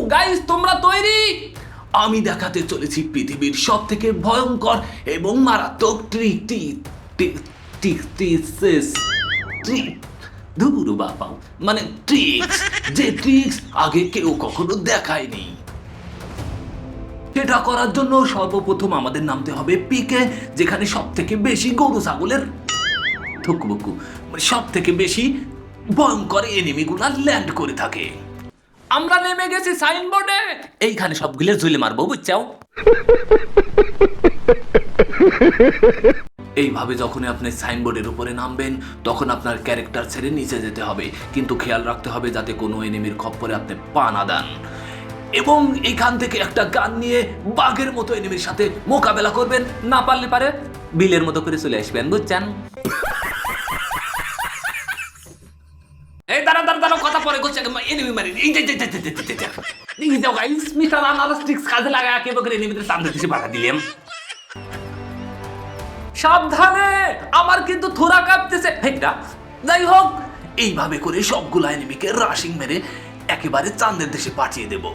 Guys তোমরা তৈরি। আমি দেখাতে চলেছি পৃথিবীর সব থেকে ভয়ঙ্কর এবং মারাত্মক বাবা মানে ট্রিক্স যে ট্রিক্স আগে কেউ কখনো দেখায়নি। সেটা করার জন্য সর্বপ্রথম আমাদের নামতে হবে পিকে, যেখানে সব থেকে বেশি গরু, ছাগলের থুকুবুকু মানে সব থেকে বেশি ভয়ঙ্কর এনিমিগুলা ল্যান্ড করে থাকে। আমরা নেমে গেছি সাইনবোর্ডে এইখানে সবগুলো ঝুলে মারবো বুঝছাও এইভাবে যখন আপনি সাইনবোর্ডের উপরে নামবেন, তখন আপনার ক্যারেক্টার ছেড়ে নিচে যেতে হবে। কিন্তু খেয়াল রাখতে হবে যাতে কোনো এনিমির খপ্পরে আপনি পা না দেন। এবং এখান থেকে একটা গান নিয়ে বাঘের মতো এনিমির সাথে মোকাবেলা করবেন, না পারলে পারে বিলের মতো করে চলে আসবেন, বুঝছেন এই দাঁড়া দাঁড়া দাঁড়া কথা পরে করছে এনিমি সাবধানে! আমার কিন্তু থোড়া কাঁপতেছে। যাই হোক, এইভাবে করে সবগুলো এনিমিকে রাশিং মেরে একেবারে চাঁদের দেশে পাঠিয়ে দেব।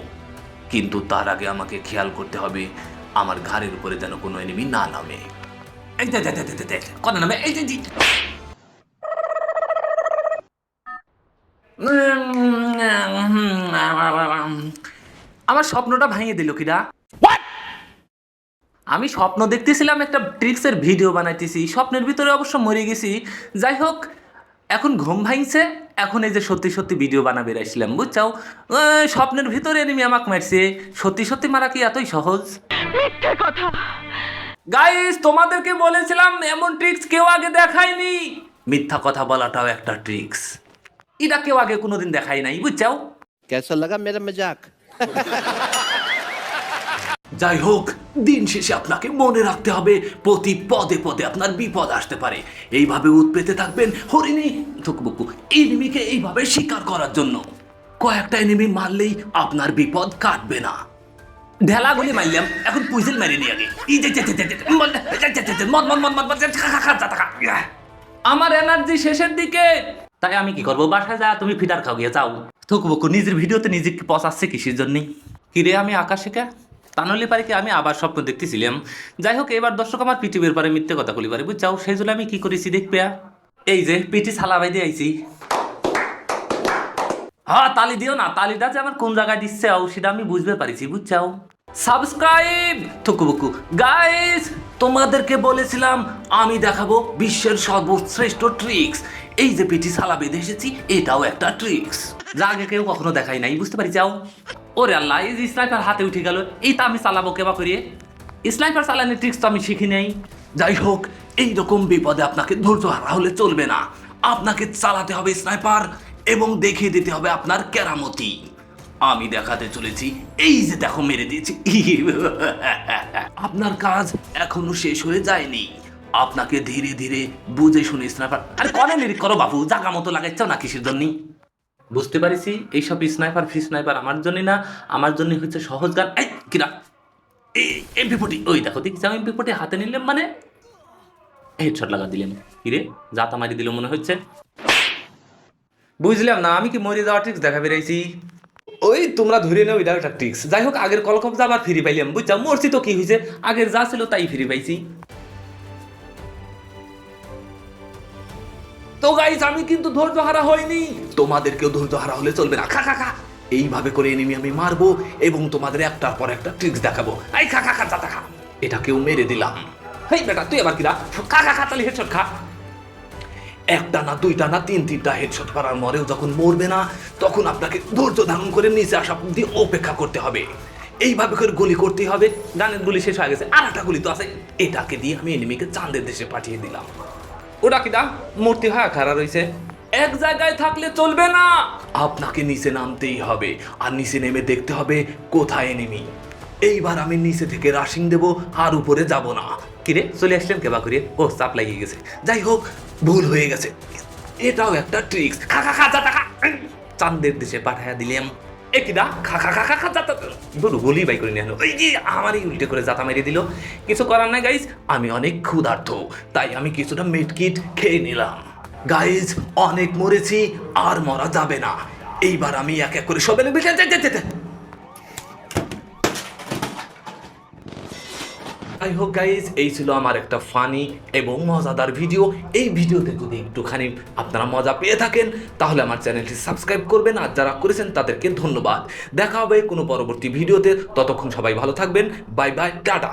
কিন্তু তার আগে আমাকে খেয়াল করতে হবে, আমার ঘাড়ের উপরে যেন কোনো এনিমি না নামে। কোন নামে? এই। আমার স্বপ্নটা ভাঙিয়ে দিল কিরা। আমি স্বপ্ন দেখতেছিলাম একটা ট্রিক্সের ভিডিও বানাইতেছি। স্বপ্নের ভিতরে অবশ্য মরে গেছি। যাই হোক এখন ঘুম ভাঙছে এখন এই যে সত্যি সত্যি ভিডিও বানাবে রাইছিলাম বুঝছাও? স্বপ্নের ভিতরে এনিমি আমাকে মারছে। সত্যি সত্যি মারা কি এতই সহজ? কথা। গাইস তোমাদেরকে বলেছিলাম এমন ট্রিক্স কেউ আগে দেখায়নি। মিথ্যা কথা বলাটাও একটা ট্রিক্স। এটা কেউ আগে কোনোদিন দেখাই নাই বুঝছাও? कैसा लगा मेरा मजाक যাই হোক দিন শেষে আপনাকে মনে রাখতে হবে প্রতি পদে পদে আপনার বিপদ আসতে পারে এইভাবে উৎপেতে থাকবেন হরিণী থুকবুকু এনিমিকে এইভাবে শিকার করার জন্য কয়েকটা এনিমি মারলেই আপনার বিপদ কাটবে না ঢেলাগুলি মারলাম এখন পুইজেল মেরে নিয়ে আগে এই যে, যে, যে, যে, যে, মদ, যে, যে, যে, যে, মদ, মদ, মদ, মদ, মদ, খা, খা, খা, যা, খা, ইয়া। আমার এনার্জি শেষের দিকে তাই আমি কি করবো বাসায় যা তুমি ফিডার খাও গিয়ে যাও থুকবুকু, নিজের ভিডিওতে নিজেকে পচাচ্ছে কিসের জন্যই? কিরে আমি আকাশে কে? তা নইলে পারে কি আমি আবার স্বপ্ন দেখতেছিলাম। যাই হোক, এবার দর্শক আমার পিটিবের পারে মিথ্যে কথা বলি পারে, বুঝছাও? সেই জন্য আমি কি করেছি দেখবে এই যে, পিটি সালাবাই দিয়ে আইছি। হ্যাঁ তালি দিও না তালিটা যে আমার কোন জায়গায় দিচ্ছে সেটা আমি বুঝতে পারিছি, বুঝছাও? সাবস্ক্রাইব থুকুবুকু। গাইস তোমাদেরকে বলেছিলাম, আমি দেখাবো বিশ্বের সর্বশ্রেষ্ঠ ট্রিক্স এই যে পিটি সালা বেঁধে এসেছি, এটাও একটা ট্রিক্স যা আগে কেউ কখনো দেখাই নাই, বুঝতে পারি? যাও। ওরে আল্লাহ, এই যে স্নাইপার হাতে উঠে গেল এই তো আমি চালাবো কেবা করিয়ে স্নাইপার চালানোর ট্রিক্স তো আমি শিখি নেই। যাই হোক এই রকম বিপদে আপনাকে ধৈর্য হারা হলে চলবে না। আপনাকে চালাতে হবে স্নাইপার এবং দেখিয়ে দিতে হবে আপনার কেরামতি। আমি দেখাতে চলেছি। এই যে দেখো, মেরে দিয়েছি। আপনার কাজ এখনও শেষ হয়ে যায়নি। আপনাকে ধীরে ধীরে বুঝে শুনে স্নাইপার আরে কনে লিরিক করো বাবু, জাগা মতো লাগাইছ না কিসের জন্য? বুঝতে পারিছি এইসব স্নাইপার ফ্রি স্নাইপার আমার জন্য না, আমার জন্য হচ্ছে সহজ গান। এই, কিরা। এমপি ফোর্টি ওই দেখো, দেখছি আমি এমপি হাতে নিলাম মানে। হেডশট লাগা দিলেন। কিরে, জাতা মারি দিল মনে হচ্ছে? বুঝলাম না, আমি কি মরে যাওয়া ট্রিক্স দেখা বেরাইছি ওই তোমরা ধরে নেও এটা একটা ট্রিক্স যাই হোক আগের কলকবজা আবার ফিরে পাইলাম, বুঝছা? মরছি তো কি হয়েছে? আগের যা ছিল তাই ফিরে পাইছি। তো গাইস আমি কিন্তু ধৈর্য হারা হয়নি তোমাদেরকেও ধৈর্য হারা হলে চলবে না। খা খা খা। এইভাবে করে এনিমি আমি মারবো এবং তোমাদের একটার পর একটা ট্রিক্স দেখাবো। এই খা খা খা খা। এটাকেও মেরে দিলাম। হেই, বেটা, তুই আবার কিরা খা খা খা, তাহলে হেডশট খা। একটা না দুইটা না তিন তিনটা হেডশট করার মরেও যখন মরবে না, তখন আপনাকে ধৈর্য ধারণ করে নিচে আসা অব্দি অপেক্ষা করতে হবে। এইভাবে করে গুলি করতে হবে। গানের গুলি শেষ হয়ে গেছে। আর একটা গুলি তো আছে। এটাকে দিয়ে আমি এনিমিকে চাঁদের দেশে পাঠিয়ে দিলাম। ওটা কি দা? মূর্তি হয়ে, খাড়া রয়েছে। এক জায়গায় থাকলে চলবে না। আপনাকে নিচে নামতেই হবে। আর নিচে নেমে দেখতে হবে কোথায় এনিমি এইবার আমি নিচে থেকে রাশিং দেব, আর উপরে যাব না। কিরে, চলে আসলেন কেবা করিয়ে? ও, চাপ লাগিয়ে গেছে। যাই হোক, ভুল হয়ে গেছে। এটাও একটা ট্রিক্স খা খা চান্দের দেশে পাঠায়া দিলাম। খা খা খা খা বাই করে নিয়ে যে আমারই উল্টে করে জাতা মেরে দিল। কিছু করার আমি অনেক তাই আমি কিছুটা মিটকিট খেয়ে নিলাম। অনেক মরেছি, আর মরা যাবে না। এইবার আমি এক এক করে সবে নেবে যাই হোক গাইজ এই ছিল আমার একটা ফানি এবং মজাদার ভিডিও এই ভিডিওতে যদি একটুখানি আপনারা মজা পেয়ে থাকেন, তাহলে আমার চ্যানেলটি সাবস্ক্রাইব করবেন আর যারা করেছেন, তাদেরকে ধন্যবাদ। দেখা হবে কোনো পরবর্তী ভিডিওতে ততক্ষণ সবাই ভালো থাকবেন। Bye bye tata.